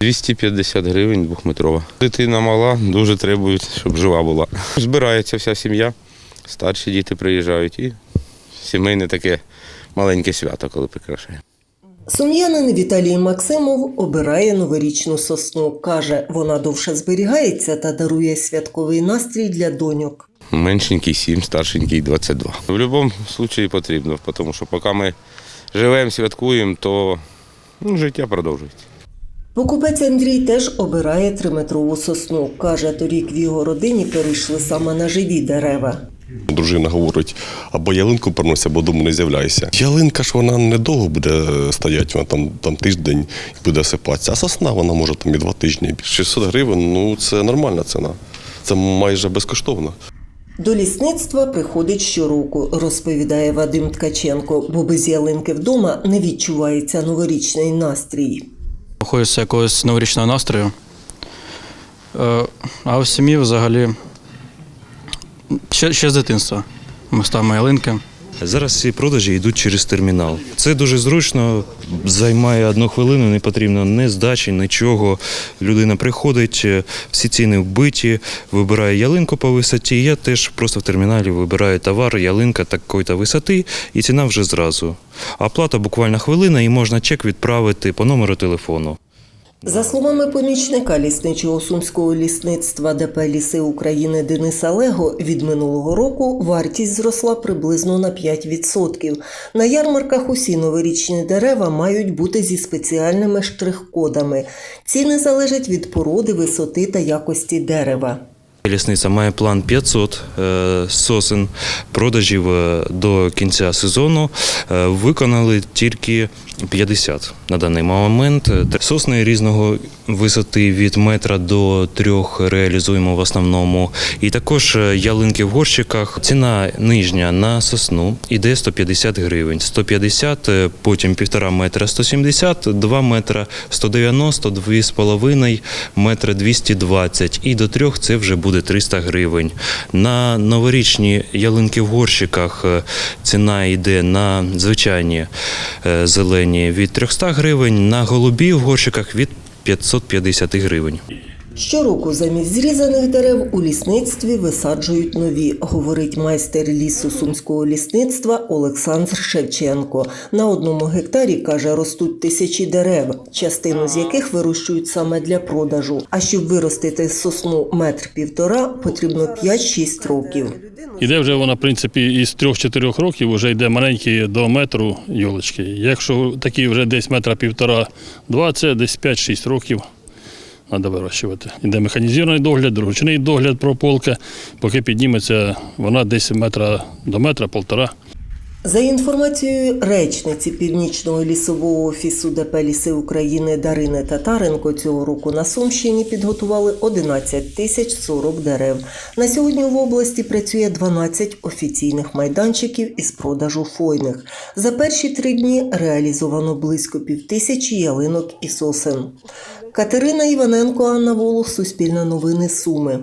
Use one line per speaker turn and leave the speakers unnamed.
250 гривень двохметрова. Дитина мала, дуже требують, щоб жива була. Збирається вся сім'я, старші діти приїжджають і сімейне таке маленьке свято, коли прикрашає.
Сум'янин Віталій Максимов обирає новорічну сосну. Каже, вона довше зберігається та дарує святковий настрій для доньок.
Меншенький 7, старшенький 22. В будь-якому випадку потрібно, тому що поки ми живемо, святкуємо, то ну, життя продовжується.
Покупець Андрій теж обирає триметрову сосну. Каже, торік в його родині перейшли саме на живі дерева.
Дружина говорить, або ялинку принося, або дому не з'являйся. Ялинка ж вона недовго буде стояти, вона там, там тиждень буде осипатися. А сосна вона може там і два тижні. 600 гривень ну це нормальна ціна. Це майже безкоштовно.
До лісництва приходить щороку, розповідає Вадим Ткаченко, бо без ялинки вдома не відчувається новорічний настрій.
Хочеться якогось новорічного настрою. Е, А в сім'ї взагалі ще, ще з дитинства. Ми ставимо ялинки.
Зараз всі продажі йдуть через термінал. Це дуже зручно, займає одну хвилину, не потрібно ні здачі, нічого. Людина приходить, е, всі ціни вбиті, вибирає ялинку по висоті. Я теж просто в терміналі вибираю товар, ялинка такої-то висоти, і ціна вже зразу. Оплата буквально хвилина, і можна чек відправити по номеру телефону.
За словами помічника лісничого сумського лісництва ДП Ліси України Дениса Лего, від минулого року вартість зросла приблизно на 5%. На ярмарках усі новорічні дерева мають бути зі спеціальними штрих-кодами. Ціни залежать від породи, висоти та якості дерева.
Лісниця має план 500 е, сосен продажів до кінця сезону. Е, Виконали тільки 50 на даний момент. Сосни різного висоти від метра до трьох реалізуємо в основному. І також е, ялинки в горщиках. Ціна нижня на сосну іде 150 гривень. 150, е, потім 1,5 метра 170, 2 метра 190, 2,5 метра 220 і до трьох це вже буде 300 гривень. На новорічні ялинки в горщиках е, ціна йде на звичайні е, зелені від 300 гривень, на голубі в горщиках від 550 гривень.
Щороку замість зрізаних дерев у лісництві висаджують нові, говорить майстер лісу сумського лісництва Олександр Шевченко. На одному гектарі каже, ростуть тисячі дерев, частину з яких вирощують саме для продажу. А щоб виростити сосну метр півтора, потрібно 5-6 років.
Іде вже вона, в принципі, із 3-4 років вже йде маленькі до метру йолочки. Якщо такі вже десь метра півтора-два, це десь 5-6 років треба вирощувати. Іде механізований догляд, ручний догляд прополка, поки підніметься вона десь метра до метра, полтора.
За інформацією речниці Північного лісового офісу ДП Ліси України Дарини Татаренко, цього року на Сумщині підготували 11 тисяч 40 дерев. На сьогодні в області працює 12 офіційних майданчиків із продажу фойних. За перші три дні реалізовано близько півтисячі ялинок і сосен. Катерина Іваненко, Анна Волох, Суспільне новини Суми.